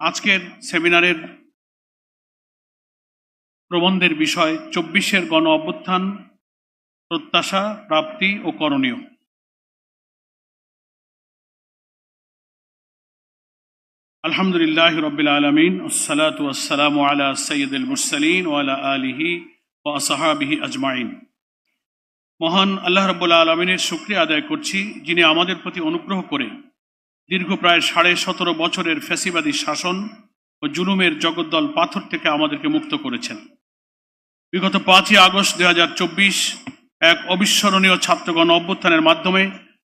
আজকের সেমিনারের প্রবন্ধের বিষয় চব্বিশের গণ অভ্যুত্থান, প্রত্যাশা, প্রাপ্তি ও করণীয়। আলহামদুলিল্লাহ রবিল আলমিন ওসালাত ওয়াসালাম আলা সৈয়দুল মুরসালিন ওয়ালা আলিহি ও আসাহাবিহি আজমাইন। মহান আল্লাহ রব্বুল্লা আলমিনের শুক্রিয়া আদায় করছি যিনি আমাদের প্রতি অনুগ্রহ করে দীর্ঘ প্রায় সাড়ে সতেরো বছরের ফ্যাসিবাদী শাসন ও জুলুমের জগদ্দল পাথর থেকে আমাদেরকে মুক্ত করেছেন। বিগত পাঁচই আগস্ট দুই এক অবিস্মরণীয় ছাত্রগণ অভ্যুত্থানের মাধ্যমে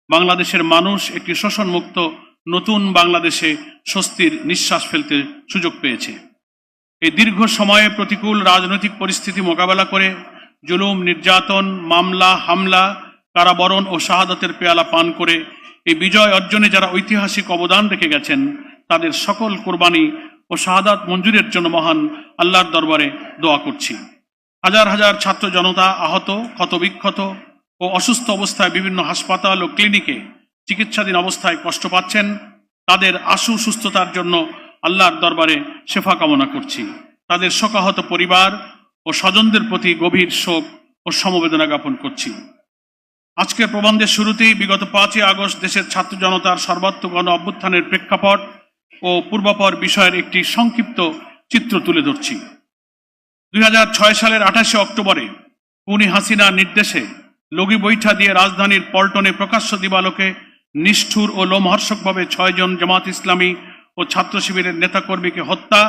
বাংলাদেশের মানুষ একটি শোষণমুক্ত নতুন বাংলাদেশে স্বস্তির নিঃশ্বাস ফেলতে সুযোগ পেয়েছে। এই দীর্ঘ সময়ে প্রতিকূল রাজনৈতিক পরিস্থিতি মোকাবেলা করে জুলুম, নির্যাতন, মামলা, হামলা, কারাবরণ ও শাহাদাতের পেয়ালা পান করে এই বিজয় অর্জনে যারা ঐতিহাসিক অবদান রেখে গেছেন, তাদের সকল কোরবানি ও শাহাদাত মঞ্জুরের জন্য মহান আল্লাহর দরবারে দোয়া করছি। হাজার হাজার ছাত্র জনতা আহত, ক্ষতবিক্ষত ও অসুস্থ অবস্থায় বিভিন্ন হাসপাতাল ও ক্লিনিকে চিকিৎসাধীন অবস্থায় কষ্ট পাচ্ছেন, তাদের আশু সুস্থতার জন্য আল্লাহর দরবারে সেফা কামনা করছি। তাদের শোকাহত পরিবার ও স্বজনদের প্রতি গভীর শোক ও সমবেদনা জ্ঞাপন করছি। আজকের প্রবন্ধের শুরুতেই বিগত পাঁচই আগস্ট দেশের ছাত্র জনতার সর্বাত্মক গণ অভ্যুত্থানের প্রেক্ষাপট ও পূর্বাপর বিষয়ের একটি সংক্ষিপ্ত চিত্র তুলে ধরছি। দুই হাজার ছয় সালের আঠাশে অক্টোবরে পুনি হাসিনার নির্দেশে লগি বৈঠা দিয়ে রাজধানীর পল্টনে প্রকাশ্য দিবালোকে নিষ্ঠুর ও লোমহর্ষকভাবে ছয়জন জামাত ইসলামী ও ছাত্র শিবিরের নেতাকর্মীকে হত্যা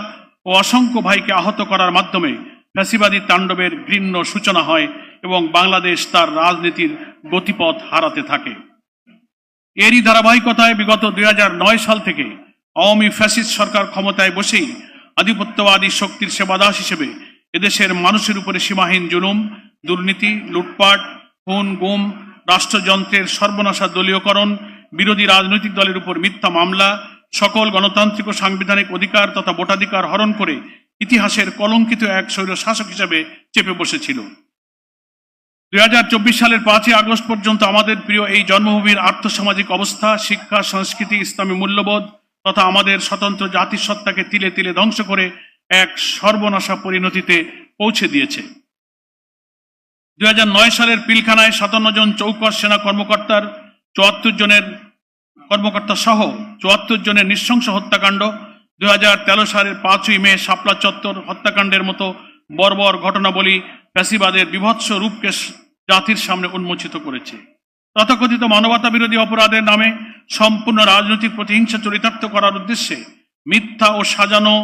ও অসংখ্য ভাইকে আহত করার মাধ্যমে ফ্যাসিবাদী তাণ্ডবের ঘৃণ্য সূচনা হয় এবং বাংলাদেশ তার রাজনীতির গতিপথ হারাতে থাকে। এরই ধারাবাহিকতায় বিগত দুই হাজার নয় সাল থেকে আওয়ামী ফ্যাসিস্ট সরকার ক্ষমতায় বসেই আধিপত্যবাদী শক্তির সেবাদাস হিসেবে এদেশের মানুষের উপরে সীমাহীন জুলুম, দুর্নীতি, লুটপাট, খুন, গুম, রাষ্ট্রযন্ত্রের সর্বনাশা দলীয়করণ, বিরোধী রাজনৈতিক দলের উপর মিথ্যা মামলা, সকল গণতান্ত্রিক ও সাংবিধানিক অধিকার তথা ভোটাধিকার হরণ করে ইতিহাসের কলঙ্কিত এক স্বৈর শাসক হিসেবে চেপে বসেছিল। দুই হাজার চব্বিশ সালের পাঁচই আগস্ট পর্যন্ত আমাদের প্রিয় এই জন্মভূমির আর্থসামাজিক অবস্থা, শিক্ষা, সংস্কৃতি, ইসলামী মূল্যবোধ তথা আমাদের স্বতন্ত্র জাতিসত্তাকে তিলে তিলে ধ্বংস করে এক সর্বনাশা পরিণতিতে পৌঁছে দিয়েছে। দু হাজার নয় সালের পিলখানায় সাতান্ন জন চৌকস সেনা কর্মকর্তার, চুয়াত্তর জনের কর্মকর্তা সহ চুয়াত্তর জনের নৃশংস হত্যাকাণ্ড, দুই হাজার তেরো সালের পাঁচই মে শাপলা চত্বর হত্যাকাণ্ডের মতো বর্বর ঘটনাবলী ফ্যাসিবাদের বিভৎস রূপকে জাতির সামনে উন্মোচিত করেছে। তথাকথিত মানবতা বিরোধী অপরাধের নামে সম্পূর্ণ রাজনৈতিক প্রতিহিংসা চরিতার্থ করার উদ্দেশ্যে মিথ্যা ও সাজানো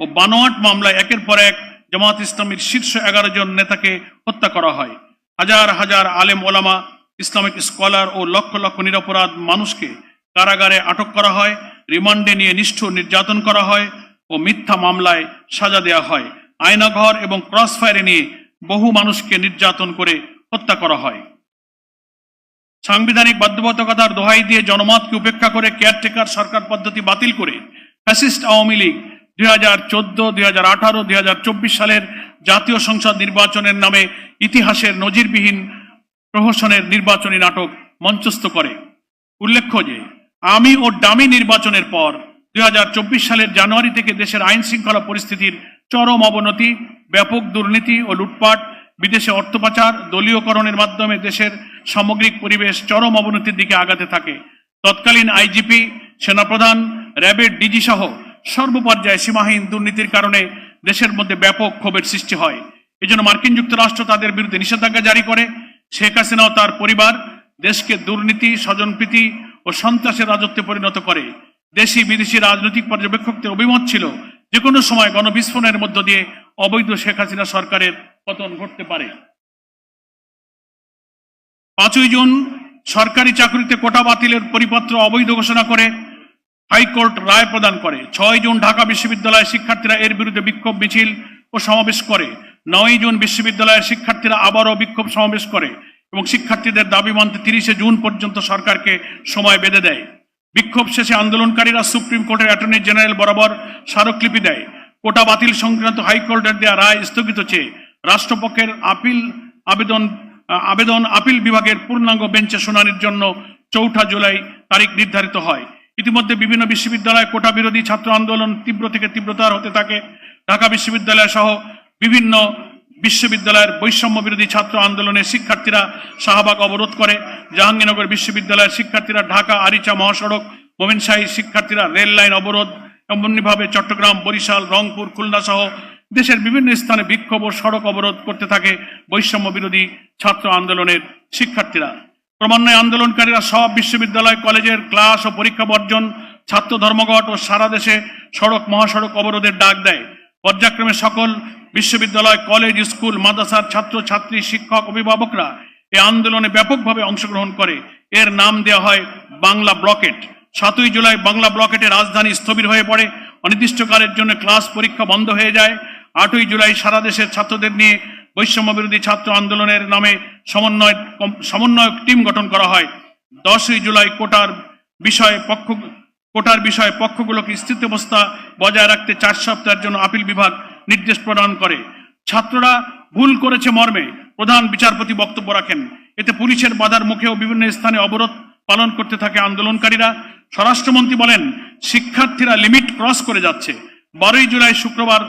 ও বানোয়াট মামলায় একের পর এক জামাত ইসলামীর শীর্ষ এগারো জন নেতাকে হত্যা করা হয়। হাজার হাজার আলেম ওলামা, ইসলামিক স্কলার ও লক্ষ লক্ষ নিরপরাধ মানুষকে কারাগারে আটক করা হয়, রিমান্ডে নিয়ে নিষ্ঠুর নির্যাতন করা হয় ও মিথ্যা মামলায় সাজা দেওয়া হয়। আয়নাঘর এবং ক্রস ফায়ারে নিয়ে বহু মানুষকে নির্যাতন করে হত্যা করা হয়। সাংবিধানিক বাধ্যবাধকতার দোহাই দিয়ে জনমতকে উপেক্ষা করে কেয়ারটেকার সরকার পদ্ধতি বাতিল করে ফ্যাসিস্ট আওয়ামী লীগ দুই হাজার চোদ্দ, দুই হাজার আঠারো, দুই হাজার চব্বিশ সালের জাতীয় সংসদ নির্বাচনের নামে ইতিহাসের নজিরবিহীন প্রহসনের নির্বাচনী নাটক মঞ্চস্থ করে। উল্লেখ্য যে, আমি ও ডামি নির্বাচনের পর দুই হাজার চব্বিশ সালের জানুয়ারি থেকে দেশের আইন শৃঙ্খলা পরিস্থিতির চরম অবনতি, ব্যাপক দুর্নীতি ও লুটপাট, বিদেশে অর্থ পাচার, দলীয়করণের মাধ্যমে দেশের সামগ্রিক পরিবেশ চরম অবনতির দিকে আগাতে থাকে। তৎকালীন আইজিপি, সেনাপ্রধান, র্যাবের ডিজি সহ সর্বপর্যায়ে সীমাহীন দুর্নীতির কারণে দেশের মধ্যে ব্যাপক ক্ষোভের সৃষ্টি হয়। এজন্য মার্কিন যুক্তরাষ্ট্র তাদের বিরুদ্ধে নিষেধাজ্ঞা জারি করে। শেখ হাসিনা ও তার পরিবার দেশকে দুর্নীতি, স্বজনপ্রীতি ও সন্ত্রাসের রাজত্বে পরিণত করে। দেশি বিদেশি রাজনৈতিক পর্যবেক্ষকদের অভিমত ছিল যে কোনো সময় গণবিস্ফোরণের মধ্য দিয়ে অবৈধ শেখ হাসিনা সরকারের পতন ঘটতে পারে। পাঁচই জুন সরকারি চাকরিতে কোটা বাতিলের পরিপত্র অবৈধ ঘোষণা করে হাইকোর্ট রায় প্রদান করে। ছয় জুন ঢাকা বিশ্ববিদ্যালয়ের শিক্ষার্থীরা এর বিরুদ্ধে বিক্ষোভ মিছিল ও সমাবেশ করে। নয় জুন বিশ্ববিদ্যালয়ের শিক্ষার্থীরা আবারও বিক্ষোভ সমাবেশ করে এবং শিক্ষার্থীদের দাবি মানতে তিরিশে জুন পর্যন্ত সরকারকে সময় বেঁধে দেয়। বিক্ষোভ শেষে আন্দোলনকারীরা সুপ্রিম কোর্টের অ্যাটর্নি জেনারেল বরাবর স্মারকলিপি দেয়। কোটা বাতিল সংক্রান্ত হাইকোর্টের দেওয়া রায় স্থগিত চেয়ে রাষ্ট্রপক্ষের আপিল, আবেদন আবেদন আপিল বিভাগের পূর্ণাঙ্গ বেঞ্চে শুনানির জন্য চৌঠা জুলাই তারিখ নির্ধারিত হয়। ইতিমধ্যে বিভিন্ন বিশ্ববিদ্যালয়ে কোটা বিরোধী ছাত্র আন্দোলন তীব্র থেকে তীব্রতর হতে থাকে। ঢাকা বিশ্ববিদ্যালয় সহ বিভিন্ন বিশ্ববিদ্যালয়ের বৈষম্য বিরোধী ছাত্র আন্দোলনের শিক্ষার্থীরা শাহবাগ অবরোধ করে। জাহাঙ্গীরনগর বিশ্ববিদ্যালয়ের শিক্ষার্থীরা ঢাকা, আরিচা মহাসড়ক, মোমিনশাহী শিক্ষার্থীরা রেল লাইন অবরোধ এমনইভাবে চট্টগ্রাম, বরিশাল, রংপুর, খুলনা সহ দেশের বিভিন্ন স্থানে বিক্ষোভ ও সড়ক অবরোধ করতে থাকে বৈষম্য বিরোধী ছাত্র আন্দোলনের শিক্ষার্থীরা। ক্রমান্বয়ে আন্দোলনকারীরা সব বিশ্ববিদ্যালয়, কলেজের ক্লাস ও পরীক্ষা বর্জন, ছাত্র ধর্মঘট ও সারা দেশে সড়ক, মহাসড়ক অবরোধের ডাক দেয়। পর্যায়ক্রমে সকল বিশ্ববিদ্যালয়, কলেজ, স্কুল, মাদ্রাসার ছাত্র ছাত্রী শিক্ষক, অভিভাবকরা এই আন্দোলনে ব্যাপকভাবে অংশগ্রহণ করে। এর নাম দেওয়া হয় বাংলা ব্লকেট। সাতই জুলাই বাংলা ব্লকেটে রাজধানী স্থবির হয়ে পড়ে। অনির্দিষ্টকালের জন্য ক্লাস পরীক্ষা বন্ধ হয়ে যায়। আটই জুলাই সারা দেশের ছাত্রদের নিয়ে বৈষম্য বিরোধী ছাত্র আন্দোলনের নামে সমন্বয় সমন্বয়ক টিম গঠন করা হয়। দশই জুলাই কোটার বিষয়ে পক্ষ কোটার বিষয়ে পক্ষগুলোকে স্থিতাবস্থা বজায় রাখতে চার সপ্তাহের জন্য আপিল বিভাগ নির্দেশ প্রদান করে। ছাত্ররা ভুল করেছে মর্মে প্রধান বিচারপতি বক্তব্য রাখেন। এতে পুলিশের বাধার মুখেও বিভিন্ন স্থানে অবরোধ পালন করতে থাকে আন্দোলনকারীরা। স্বরাষ্ট্রমন্ত্রী বলেন, শিক্ষার্থীরা লিমিট ক্রস করে যাচ্ছে। বারোই জুলাই শুক্রবার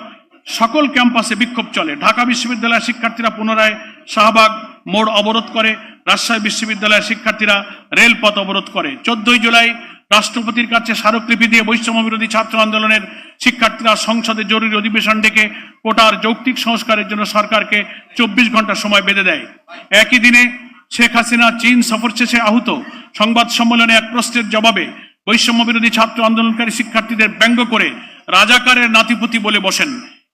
সকল ক্যাম্পাসে বিক্ষোভ চলে। ঢাকা বিশ্ববিদ্যালয়ের শিক্ষার্থীরা পুনরায় শাহবাগ মোড় অবরোধ করে। রাজশাহী বিশ্ববিদ্যালয়ের শিক্ষার্থীরা রেলপথ অবরোধ করে। চোদ্দই জুলাই রাষ্ট্রপতির কাছে স্মারকলিপি দিয়ে বৈষম্য বিরোধী ছাত্র আন্দোলনের শিক্ষার্থীরা সংসদে জরুরি অধিবেশন ডেকে কোটার যৌক্তিক সংস্কারের জন্য সরকারকে চব্বিশ ঘণ্টা সময় বেঁধে দেয়। একই দিনে শেখ হাসিনা চীন সফর শেষে আহত। সংবাদ সম্মেলনে এক প্রশ্নের জবাবে বৈষম্য বিরোধী ছাত্র আন্দোলনকারী শিক্ষার্থীদের ব্যঙ্গ করে রাজাকারের নাতিপুতি বলে বসেন।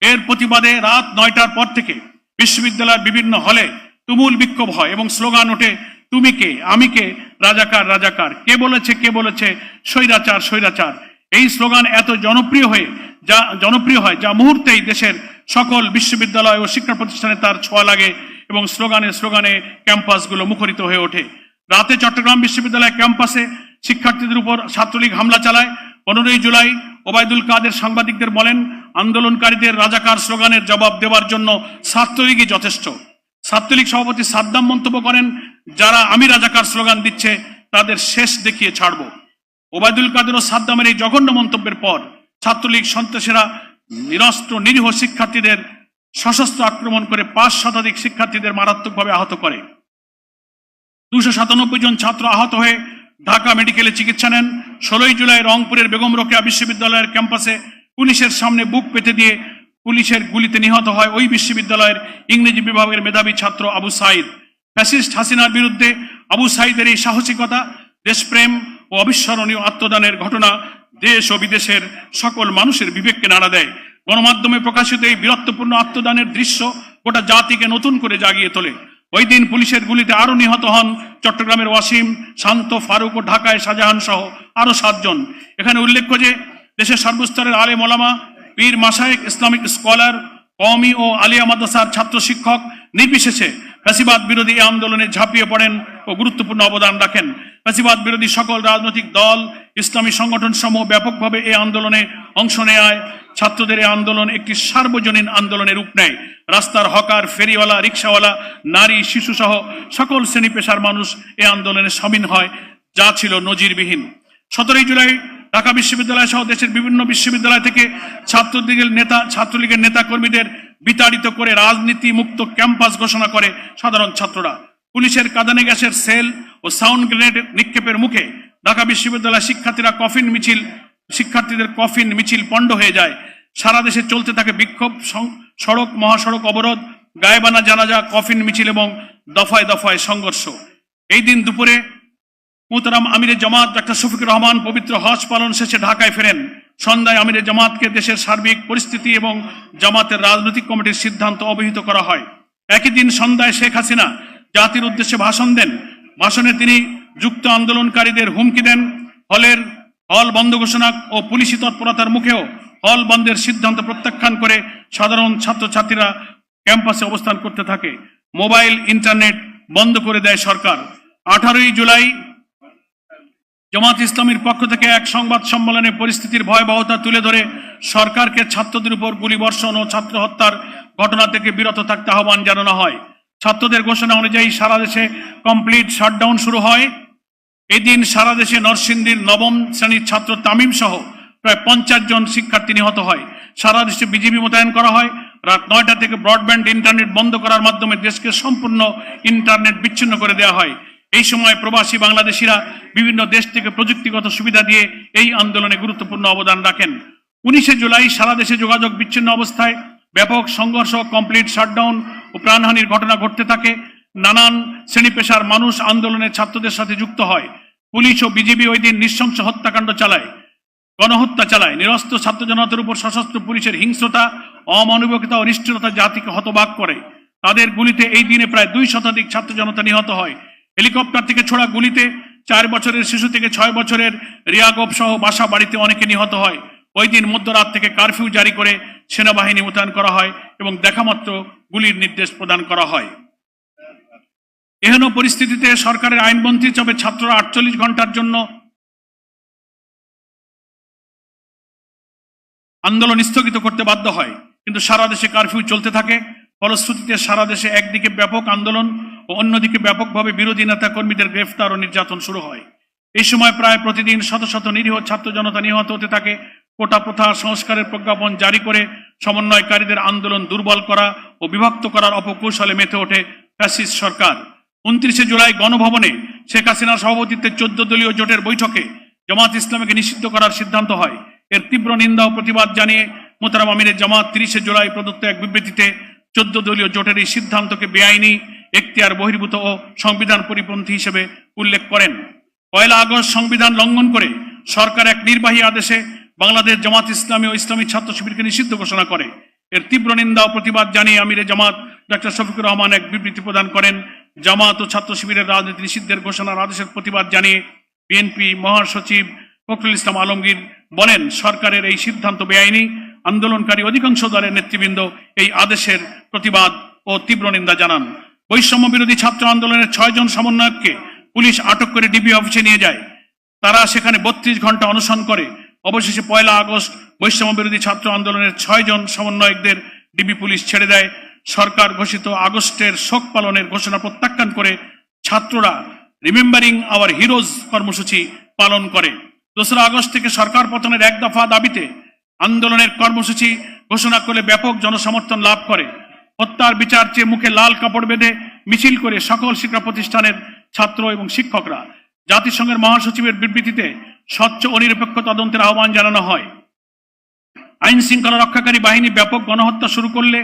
এর প্রতিবাদে রাত নয়টার পর থেকে বিশ্ববিদ্যালয়ের বিভিন্ন হলে তুমুল বিক্ষোভ হয় এবং স্লোগান ওঠে তুমি কে? আমি কে? রাজাকার রাজাকার। কে বলেছে কে বলেছে? স্বৈরাচার স্বৈরাচার। এই স্লোগান এত জনপ্রিয় হয়ে, যা জনপ্রিয় হয়, যা মুহূর্তেই দেশের সকল বিশ্ববিদ্যালয় ও শিক্ষা প্রতিষ্ঠানে তার ছোঁয়া লাগে এবং স্লোগানে স্লোগানে ক্যাম্পাসগুলো মুখরিত হয়ে ওঠে। রাতে চট্টগ্রাম বিশ্ববিদ্যালয় ক্যাম্পাসে শিক্ষার্থীদের উপর ছাত্রলীগ হামলা চালায়। পনেরোই জুলাই ওবায়দুল কাদের সাংবাদিকদের বলেন, আন্দোলনকারীদের রাজাকার স্লোগানের জবাব দেওয়ার জন্য ছাত্রলীগই যথেষ্ট। ছাত্রলীগ সভাপতি সাদ্দাম মন্তব্য করেন যারা আমি রাজাকার স্লোগান দিচ্ছে, তাদের শেষ দেখিয়ে ছাড়ব। ওবায়দুল কাদের ও সাদ্দামের এই জঘন্য মন্তব্যের পর ছাত্রলীগ সন্ত্রাসীরা নিরস্ত্র, নিরীহ শিক্ষার্থীদের সশস্ত্র আক্রমণ করে পাঁচ শতাধিক শিক্ষার্থীদের মারাত্মকভাবে আহত করে। দুশো সাতানব্বই জন ছাত্র আহত হয়ে ঢাকা মেডিকেলে চিকিৎসা নেন। ষোলোই জুলাই রংপুরের বেগম রোকেয়া বিশ্ববিদ্যালয়ের ক্যাম্পাসে পুলিশের সামনে বুক পেতে দিয়ে পুলিশের গুলিতে নিহত হয় ওই বিশ্ববিদ্যালয়ের ইংরেজি বিভাগের মেধাবী ছাত্র আবু সাইদ। ফ্যাসিস্ট হাসিনার বিরুদ্ধে আবু সাইদের এই সাহসিকতা, দেশপ্রেম ও অবিস্মরণীয় আত্মদানের ঘটনা দেশ ও বিদেশের সকল মানুষের বিবেককে নাড়া দেয়। গণমাধ্যমে প্রকাশিত এই বীরত্বপূর্ণ আত্মদানের দৃশ্য গোটা জাতিকে নতুন করে জাগিয়ে তোলে। ওই দিন পুলিশের গুলিতে আরও নিহত হন চট্টগ্রামের ওয়াসিম, শান্ত, ফারুক ও ঢাকায় শাহজাহান সহ আরও সাতজন। এখানে উল্লেখ্য যে, দেশের সর্বস্তরের আলেম মোলামা পীর মাসায়েক ইসলামিক স্কলার, কওমি ও আলিয়া মাদ্রাসার ছাত্র শিক্ষক নির্বিশেষে ফ্যাসিবাদ বিরোধী এই আন্দোলনে ঝাঁপিয়ে পড়েন ও গুরুত্বপূর্ণ অবদান রাখেন। ফ্যাসিবাদ বিরোধী সকল রাজনৈতিক দল, ইসলামী সংগঠন সমূহ ব্যাপকভাবে এই আন্দোলনে অংশ নেয়। ছাত্রদের এই আন্দোলন একটি সার্বজনীন আন্দোলনের রূপ নেয়। রাস্তার হকার, ফেরিওয়ালা, রিক্সাওয়ালা, নারী শিশু সহ সকল শ্রেণি পেশার মানুষ এই আন্দোলনে সামিল হয়, যা ছিল নজিরবিহীন। সতেরোই জুলাই ঢাকা বিশ্ববিদ্যালয় সহ দেশের বিভিন্ন বিশ্ববিদ্যালয় থেকে ছাত্রলীগের নেতা ছাত্রলীগের নেতা কর্মীদের বিতাড়িত করে রাজনীতি মুক্ত ক্যাম্পাস ঘোষণা করে সাধারণ ছাত্ররা। পুলিশের কাঁদানে গ্যাসের সেল ও সাউন্ড গ্রেনেড নিক্ষেপের মুখে ঢাকা বিশ্ববিদ্যালয়ের শিক্ষার্থীরা কফিন মিছিল, শিক্ষার্থীদের কফিন মিছিল পণ্ড হয়ে যায়। সারা দেশে চলতে থাকে বিক্ষোভ সড়ক, মহাসড়ক অবরোধ, গায়েবানা জানাজা, কফিন মিছিল এবং দফায় দফায় সংঘর্ষ। এই দিন দুপুরে মোহতারাম আমিরে জামাত ডাক্তার শফিকুর রহমান পবিত্র হজ পালন শেষে ঢাকায় ফেরেন। সন্ধ্যায় আমিরের জামাতকে দেশের সার্বিক পরিস্থিতি এবং জামাতের রাজনৈতিক কমিটির সিদ্ধান্ত অবহিত করা হয়। একই দিন সন্ধ্যায় শেখ হাসিনা জাতির উদ্দেশ্যে ভাষণ দেন। ভাষণে তিনি যুক্ত আন্দোলনকারীদের হুমকি দেন। হলের হল বন্ধ ঘোষণা ও পুলিশি তৎপরতার মুখেও হল বন্ধের সিদ্ধান্ত প্রত্যাখ্যান করে সাধারণ ছাত্রছাত্রীরা ক্যাম্পাসে অবস্থান করতে থাকে। মোবাইল, ইন্টারনেট বন্ধ করে দেয় সরকার। আঠারোই জুলাই জামাত ইসলামীর পক্ষ থেকে এক সংবাদ সম্মেলনে পরিস্থিতির ভয়াবহতা তুলে ধরে সরকারকে ছাত্রদের উপর গুলিবর্ষণ ও ছাত্র হত্যার ঘটনা থেকে বিরত থাকতে আহ্বান জানানো হয়। ছাত্রদের ঘোষণা অনুযায়ী সারা দেশে কমপ্লিট শাটডাউন শুরু হয়। এদিন দিন সারা দেশে নরসিংদীর নবম শ্রেণির ছাত্র তামিম সহ প্রায় পঞ্চাশ জন শিক্ষার্থী নিহত হয়। সারা দেশে বিজিবি মোতায়েন করা হয়। রাত নয়টা থেকে ব্রডব্যান্ড ইন্টারনেট বন্ধ করার মাধ্যমে দেশকে সম্পূর্ণ ইন্টারনেট বিচ্ছিন্ন করে দেওয়া হয়। এই সময় প্রবাসী বাংলাদেশিরা বিভিন্ন দেশ থেকে প্রযুক্তিগত সুবিধা দিয়ে এই আন্দোলনে গুরুত্বপূর্ণ অবদান রাখেন। উনিশে জুলাই সারা দেশে যোগাযোগ বিচ্ছিন্ন অবস্থায় ব্যাপক সংঘর্ষ, কমপ্লিট শাটডাউন ও প্রাণহানির ঘটনা ঘটতে থাকে। নানান শ্রেণি পেশার মানুষ আন্দোলনের ছাত্রদের সাথে যুক্ত হয়। পুলিশ ও বিজিবি ওই দিন নৃশংস হত্যাকাণ্ড চালায়, গণহত্যা চালায়। নিরস্ত্র ছাত্র জনতার উপর সশস্ত্র পুলিশের হিংস্রতা, অমানবিকতা ও নিষ্ঠুরতা জাতিকে হতবাক করে। তাদের গুলিতে এই দিনে প্রায় দুই শতাধিক ছাত্র জনতা নিহত হয়। হেলিকপ্টার থেকে ছোড়া গুলিতে চার বছরের শিশু থেকে ছয় বছরের রিয়াগব সহ বাসা বাড়িতে অনেকে নিহত হয়। ওই দিন মধ্যরাত থেকে কারফিউ জারি করে সেনাবাহিনী মোতায়েন করা হয় এবং দেখামাত্র গুলির নির্দেশ প্রদান করা হয়। এহেন পরিস্থিতিতে সরকারের আইনমন্ত্রী তবে ছাত্ররা আটচল্লিশ ঘণ্টার জন্য আন্দোলন স্থগিত করতে বাধ্য হয়। কিন্তু সারা দেশে কারফিউ চলতে থাকে। ফলশ্রুতিতে সারা দেশে একদিকে ব্যাপক আন্দোলন ও অন্যদিকে ব্যাপকভাবে বিরোধী নেতা কর্মীদের গ্রেফতার ও নির্যাতন শুরু হয়। এই সময় প্রায় প্রতিদিন শত শত নিরীহ ছাত্র জনতা নিহত হতে থাকে। কোটা প্রথা সংস্কারের প্রজ্ঞাপন জারি করে সমন্বয়কারীদের আন্দোলন দুর্বল করা ও বিভক্ত করার অপকৌশলে মেতে ওঠে ফ্যাসিস্ট সরকার। উনত্রিশে জুলাই গণভবনে শেখ হাসিনার সভাপতিত্বে চোদ্দ দলীয় জোটের বৈঠকে জামাত ইসলামকে নিষিদ্ধ করার সিদ্ধান্ত হয়। এর তীব্র নিন্দা ও প্রতিবাদ জানিয়ে মোতারাম আমিরের জামাত তিরিশে জুলাই প্রদত্ত এক বিবৃতিতে চোদ্দ দলীয় জোটের এই সিদ্ধান্তকে বেআইনি, এখতিয়ার বহির্ভূত ও সংবিধান পরিপন্থী হিসেবে উল্লেখ করেন। পয়লা আগস্ট সংবিধান লঙ্ঘন করে সরকার এক নির্বাহী আদেশে বাংলাদেশ জামাত ইসলামী ও ইসলামী ছাত্র শিবিরকে নিষিদ্ধ ঘোষণা করে। এর তীব্র নিন্দা ও প্রতিবাদ জানিয়ে আমিরে জামাত ডক্টর শফিকুর রহমান এক বিবৃতি প্রদান করেন। জামাত ও ছাত্র শিবিরের রাজনীতি নিষিদ্ধের ঘোষণার আদেশের প্রতিবাদ জানিয়ে বিএনপি মহাসচিব ফখরুল ইসলাম আলমগীর বলেন, সরকারের এই সিদ্ধান্ত বেআইনি আন্দোলনকারী অধিকাংশ দলের নেতৃবৃন্দ এই আদেশের প্রতিবাদ ও তীব্র নিন্দা জানান। বৈষম্য বিরোধী ছাত্র আন্দোলনের ছয়জন সমন্বয়ককে পুলিশ আটক করে ডিবি অফিসে নিয়ে যায়। তারা সেখানে বত্রিশ ঘণ্টা অনশন করে। অবশেষে পয়লা আগস্ট বৈষম্য বিরোধী ছাত্র আন্দোলনের ছয়জন সমন্বয়কদের ডিবি পুলিশ ছেড়ে দেয়। সরকার ঘোষিত আগস্টের শোক পালনের ঘোষণা প্রত্যাখ্যান করে ছাত্ররা রিমেম্বারিং আওয়ার হিরোজ কর্মসূচি পালন করে। দোসরা আগস্ট থেকে সরকার পতনের এক দফা দাবিতে আন্দোলনের কর্মসূচি ঘোষণা করে ব্যাপক জনসমর্থন লাভ করে। হত্যার বিচার চেয়ে মুখে লাল কাপড় বেঁধে মিছিল করে সকল শিক্ষা প্রতিষ্ঠানের ছাত্র এবং শিক্ষকরা। জাতিসংঘের মহাসচিবের বিবৃতিতে স্বচ্ছ ও নিরপেক্ষ তদন্তের আহ্বান জানানো হয়। আইন শৃঙ্খলা রক্ষাকারী বাহিনী ব্যাপক গণহত্যা শুরু করলে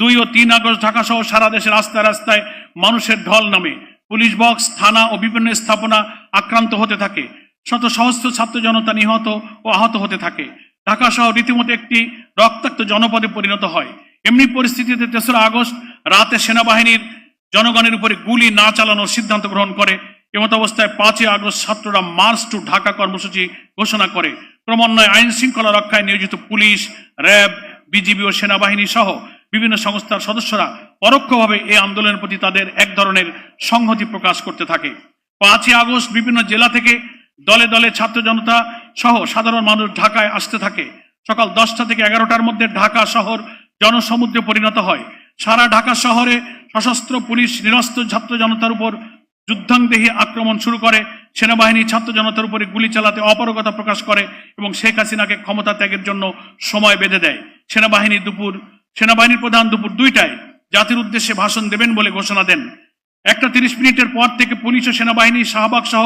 দুই ও তিন আগস্ট ঢাকা সহ সারা দেশের রাস্তায় রাস্তায় মানুষের ঢল নামে। পুলিশ বক্স, থানা ও বিভিন্ন স্থাপনা আক্রান্ত হতে থাকে। শত সহস্র ছাত্র জনতা নিহত ও আহত হতে থাকে। ঢাকা সহ রীতিমতো একটি রক্তাক্ত জনপদে পরিণত হয়। এমনি পরিস্থিতিতে তেসরা আগস্ট রাতে সেনাবাহিনীর জনগণের উপরে গুলি না চালানোর সিদ্ধান্ত গ্রহণ করে। এমত অবস্থায় পাঁচই আগস্ট ছাত্ররা মার্চ টু ঢাকা কর্মসূচি ঘোষণা করে। ক্রমান্বয়ে আইন শৃঙ্খলা রক্ষায় নিয়োজিত পুলিশ, র্যাব, বিজিবি ও সেনাবাহিনী সহ বিভিন্ন সংস্থার সদস্যরা পরোক্ষভাবে এই আন্দোলনের প্রতি তাদের এক ধরনের সংহতি প্রকাশ করতে থাকে। পাঁচই আগস্ট বিভিন্ন জেলা থেকে দলে দলে ছাত্র জনতা সহ সাধারণ মানুষ ঢাকায় আসতে থাকে। সকাল দশটা থেকে এগারোটার মধ্যে ঢাকা শহর জনসমুদ্রে পরিণত হয়। সারা ঢাকা শহরে সশস্ত্র পুলিশ, নিরস্ত্র ছাত্র জনতার উপর যুদ্ধাংদেহী আক্রমণ শুরু করে। সেনাবাহিনী ছাত্র জনতার উপরে গুলি চালাতে অপারগতা প্রকাশ করে এবং শেখ হাসিনাকে ক্ষমতা ত্যাগের জন্য সময় বেঁধে দেয়। সেনাবাহিনী দুপুর, সেনাবাহিনীর প্রধান দুপুর দুইটায় জাতির উদ্দেশ্যে ভাষণ দেবেন বলে ঘোষণা দেন। একটা তিরিশ মিনিটের পর থেকে পুলিশ ও সেনাবাহিনী শাহবাগ সহ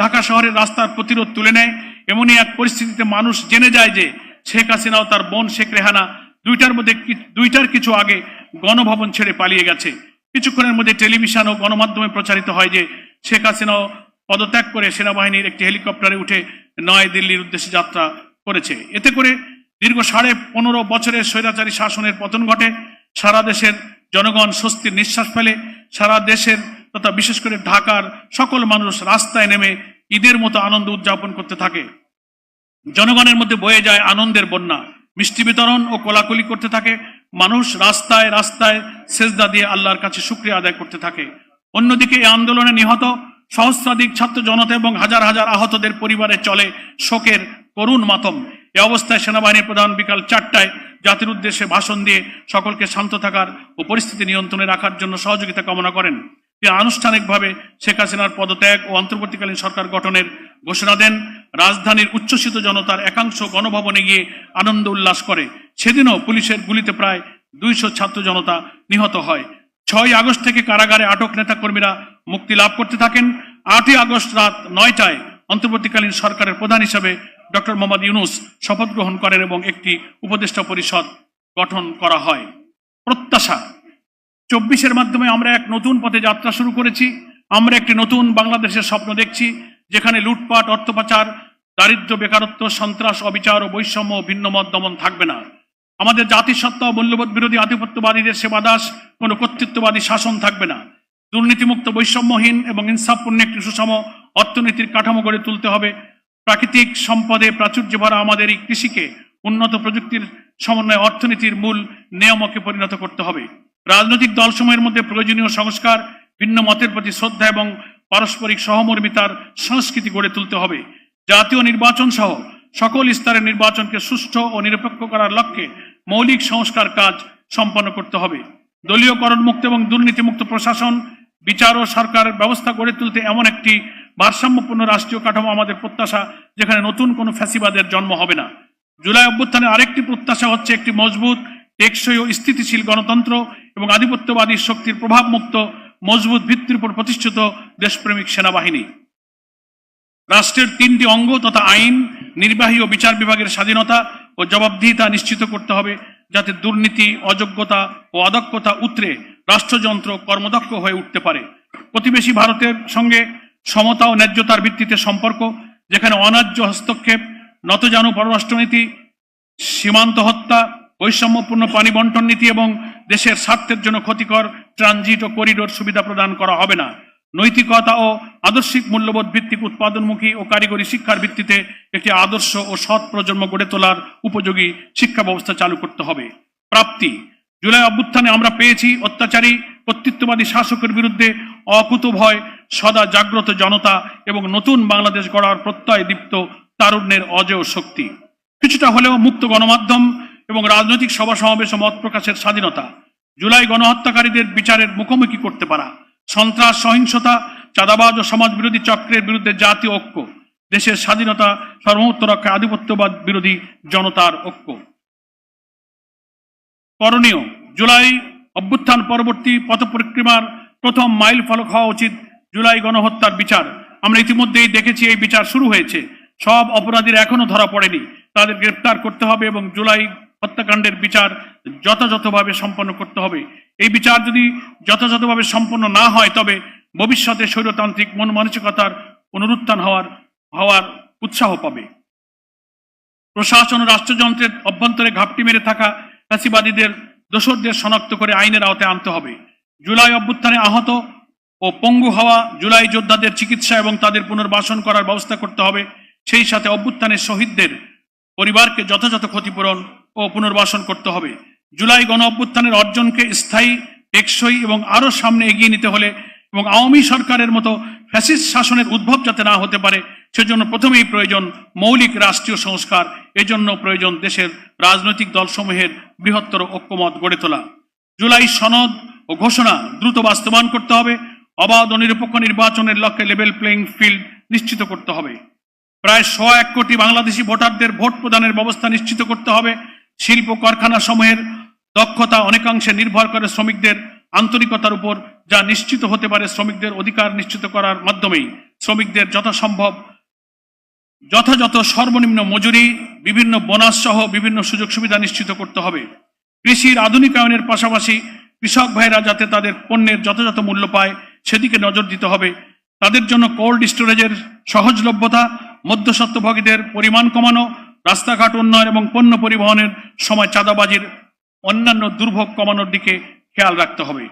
ঢাকা শহরের রাস্তার প্রতিরোধ তুলে নেয়। এমনই এক পরিস্থিতিতে মানুষ জেনে যায় যে শেখ হাসিনা ও তার বোন শেখ রেহানা দুইটার মধ্যে দুইটার কিছু আগে গণভবন ছেড়ে পালিয়ে গেছে। কিছুক্ষণের মধ্যে টেলিভিশন ও গণমাধ্যমে প্রচারিত হয় যে শেখ হাসিনাও পদত্যাগ করে সেনাবাহিনীর একটি হেলিকপ্টারে উঠে নয় দিল্লির উদ্দেশ্যে যাত্রা করেছে। এতে করে দীর্ঘ সাড়ে পনেরো বছরের স্বৈরাচারী শাসনের পতন ঘটে। সারা দেশের জনগণ স্বস্তির নিঃশ্বাস ফেলে। সারা দেশের তথা বিশেষ করে ঢাকার সকল মানুষ রাস্তায় নেমে ঈদের মতো আনন্দ উদযাপন করতে থাকে। জনগণের মধ্যে বয়ে যায় আনন্দের বন্যা। মিষ্টি বিতরণ ও কোলাকুলি করতে থাকে। মানুষ রাস্তায় রাস্তায় সেজদা দিয়ে আল্লাহর কাছে শুক্রিয়া আদায় করতে থাকে। অন্যদিকে এই আন্দোলনে নিহত সহস্রাধিক ছাত্র জনতা এবং হাজার হাজার আহতদের পরিবারে চলে শোকের করুণ মাতম। এ অবস্থায় সেনাবাহিনীর প্রধান বিকাল চারটায় জাতির উদ্দেশ্যে ভাষণ দিয়ে সকলকে শান্ত থাকার ও পরিস্থিতি নিয়ন্ত্রণে রাখার জন্য সহযোগিতা কামনা করেন। তিনি আনুষ্ঠানিকভাবে শেখ হাসিনার পদত্যাগ ও অন্তর্বর্তীকালীন সরকার গঠনের ঘোষণা দেন, রাজধানীর উচ্ছ্বসিত জনতার একাংশ গণভবনে গিয়ে আনন্দ উল্লাস করে। সেদিনও পুলিশের গুলিতে প্রায় দুইশো ছাত্র জনতা নিহত হয়। ছয় আগস্ট থেকে কারাগারে আটক নেতাকর্মীরা মুক্তি লাভ করতে থাকেন। আটই আগস্ট রাত নয়টায় অন্তর্বর্তীকালীন সরকারের প্রধান হিসেবে ডক্টর মোহাম্মদ ইউনুস শপথ গ্রহণ করেন এবং একটি উপদেষ্টা পরিষদ গঠন করা হয়। প্রত্যাশা চব্বিশের মাধ্যমে আমরা এক নতুন পথে যাত্রা শুরু করেছি। আমরা একটি নতুন বাংলাদেশের স্বপ্ন দেখছি, যেখানে লুটপাট অর্থ পাচার দারিদ্র্য বেকারত্ব, সন্ত্রাস, অবিচার ও বৈষম্য ভিন্নমত দমন থাকবে না। আমাদের জাতিসত্তা ও মূল্যবোধ বিরোধী আধিপত্যবাদীদের সেবাদাস কোনো কর্তৃত্ববাদী শাসন থাকবে না। দুর্নীতিমুক্ত, বৈষম্যহীন এবং ইনসাফপূর্ণ একটি সুষম অর্থনীতির কাঠামো গড়ে তুলতে হবে। প্রাকৃতিক সম্পদে প্রাচুর্য ভরা আমাদের এই কৃষিকে উন্নত প্রযুক্তির সমন্বয়ে অর্থনীতির মূল নিয়ামকে পরিণত করতে হবে। রাজনৈতিক দলসমূহের মধ্যে প্রয়োজনীয় সংস্কার, ভিন্ন মতের প্রতি শ্রদ্ধা এবং পারস্পরিক সহমর্মিতার সংস্কৃতি গড়ে তুলতে হবে। জাতীয় নির্বাচন সহ সকল স্তরের নির্বাচনকে সুষ্ঠু ও নিরপেক্ষ করার লক্ষ্যে মৌলিক সংস্কার কাজ সম্পন্ন করতে হবে। দলীয়করণ মুক্ত এবং দুর্নীতিমুক্ত প্রশাসন, বিচার ও সরকার ব্যবস্থা গড়ে তুলতে এমন একটি ভারসাম্যপূর্ণ রাষ্ট্রীয় কাঠামো আমাদের প্রত্যাশা, যেখানে নতুন কোনো ফ্যাসিবাদের জন্ম হবে না। জুলাই অভ্যুত্থানের আরেকটি প্রত্যাশা হচ্ছে একটি মজবুত, টেকসই ও স্থিতিশীল গণতন্ত্র এবং আধিপত্যবাদী শক্তির প্রভাবমুক্ত, মজবুত ভিত্তির উপর প্রতিষ্ঠিত দেশপ্রেমিক সেনাবাহিনী। রাষ্ট্রের তিনটি অঙ্গ তথা আইন, নির্বাহী ও বিচার বিভাগের স্বাধীনতা ও জবাবদিহিতা নিশ্চিত করতে হবে যাতে দুর্নীতি, অযোগ্যতা ও অদক্ষতা উতরে রাষ্ট্রযন্ত্র কর্মদক্ষ হয়ে উঠতে পারে। প্রতিবেশী ভারতের সঙ্গে সমতা ও ন্যায্যতার ভিত্তিতে সম্পর্ক, যেখানে অন্যায্য হস্তক্ষেপ নতজানু পররাষ্ট্রনীতি, সীমান্ত হত্যা, বৈষম্যপূর্ণ পানি বন্টন নীতি এবং দেশের স্বার্থের জন্য ক্ষতিকর ট্রানজিট ও করিডোর সুবিধা প্রদান করা হবে না। নৈতিকতা ও আদর্শিক মূল্যবোধ ভিত্তিক উৎপাদনমুখী ও কারিগরি শিক্ষার ভিত্তিতে একটি আদর্শ ও সৎ প্রজন্ম গড়ে তোলার উপযোগী শিক্ষা ব্যবস্থা চালু করতে হবে। প্রাপ্তি। জুলাই অভ্যুত্থানে আমরা পেয়েছি অত্যাচারী, কর্তৃত্ববাদী শাসকের বিরুদ্ধে অকুত ভয় সদা জাগ্রত জনতা এবং নতুন বাংলাদেশ গড়ার প্রত্যয় দীপ্ত তারুণ্যের অজেয় শক্তি। কিছুটা হলেও মুক্ত গণমাধ্যম এবং রাজনৈতিক সভা সমাবেশ মত প্রকাশের স্বাধীনতা, জুলাই গণহত্যাকারীদের বিচারের মুখোমুখি করতে পারা, সন্ত্রাস, সহিংসতা, চাঁদাবাজ ও সমাজ বিরোধী চক্রের বিরুদ্ধে জাতীয় ঐক্য, দেশের স্বাধীনতা সর্বত্র রক্ষা আধিপত্যবাদ বিরোধী জনতার ঐক্য। করণীয়, জুলাই অভ্যুত্থান পরবর্তী পথপরিক্রমার প্রথম মাইল ফলক হওয়া উচিত জুলাই গণহত্যার বিচার। আমরা ইতিমধ্যেই দেখেছি এই বিচার শুরু হয়েছে। সব অপরাধীরা এখনও ধরা পড়েনি। তাদের গ্রেপ্তার করতে হবে এবং জুলাই হত্যাকাণ্ডের বিচার যথাযথভাবে সম্পন্ন করতে হবে। এই বিচার যদি যথাযথভাবে সম্পন্ন না হয়, তবে ভবিষ্যতে স্বৈরতান্ত্রিক মন মানসিকতার অনুরুত্থান হওয়ার হওয়ার উৎসাহ পাবে। প্রশাসন ও রাষ্ট্রযন্ত্রের অভ্যন্তরে ঘাপটি মেরে থাকা ফ্যাসিবাদীদের, দোষরদের শনাক্ত করে আইনের আওতায় আনতে হবে। জুলাই অভ্যুত্থানে আহত ও পঙ্গু হওয়া জুলাই যোদ্ধাদের চিকিৎসা এবং তাদের পুনর্বাসন করার ব্যবস্থা করতে হবে। সেই সাথে অভ্যুত্থানের শহীদদের পরিবারকে যথাযথ ক্ষতিপূরণ ও পুনর্বাসন করতে হবে। জুলাই গণ অভ্যুত্থানের অর্জনকে স্থায়ী, টেকসই এবং আরও সামনে এগিয়ে নিতে হলে এবং আওয়ামী সরকারের মতো ফ্যাসিস্ট শাসনের উদ্ভব যাতে না হতে পারে, সেজন্য প্রথমেই প্রয়োজন মৌলিক রাষ্ট্রীয় সংস্কার, এজন্য প্রয়োজন দেশের রাজনৈতিক দলসমূহের বৃহত্তর ঐক্যমত গড়ে তোলা। জুলাই সনদ ও ঘোষণা দ্রুত বাস্তবায়ন করতে হবে, অবাধ ও নিরপেক্ষ নির্বাচনের লক্ষ্যে লেভেল প্লেইং ফিল্ড নিশ্চিত করতে হবে। প্রায় শ এক কোটি বাংলাদেশি ভোটারদের ভোট প্রদানের ব্যবস্থা নিশ্চিত করতে হবে। শিল্প কারখানা সমূহের দক্ষতা অনেকাংশে নির্ভর করে শ্রমিকদের আন্তরিকতার উপর, যা নিশ্চিত হতে পারে শ্রমিকদের অধিকার নিশ্চিত করার মাধ্যমেই। শ্রমিকদের যথাসম্ভব যথাযথ সর্বনিম্ন মজুরি, বিভিন্ন বোনাস সহ বিভিন্ন সুযোগ সুবিধা নিশ্চিত করতে হবে। কৃষির আধুনিকায়নের পাশাপাশি কৃষক ভাইরা যাতে তাদের পণ্যের যথাযথ মূল্য পায়, সেদিকে নজর দিতে হবে। তাদের জন্য কোল্ড স্টোরেজের সহজলভ্যতা মধ্যস্বত্বভোগীদের পরিমাণ কমানো, রাস্তাঘাট উন্নয়ন এবং পণ্য পরিবহনের সময় চাঁদাবাজির অন্যান্য দুর্ভোগ কমানোর দিকে খেয়াল রাখতে হবে।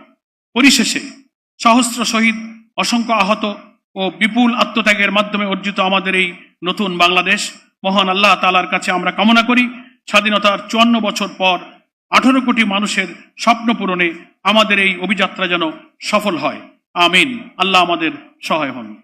পরিশেষে সহস্র শহীদ, অসংখ্য আহত ও বিপুল আত্মত্যাগের মাধ্যমে অর্জিত আমাদের এই নতুন বাংলাদেশ, মহান আল্লাহ তালার কাছে আমরা কামনা করি। স্বাধীনতার চুয়ান্ন বছর পর আঠারো কোটি মানুষের স্বপ্ন পূরণে আমাদের এই অভিযাত্রা যেন সফল হয়। আমিন। আল্লাহ আমাদের সহায় হন।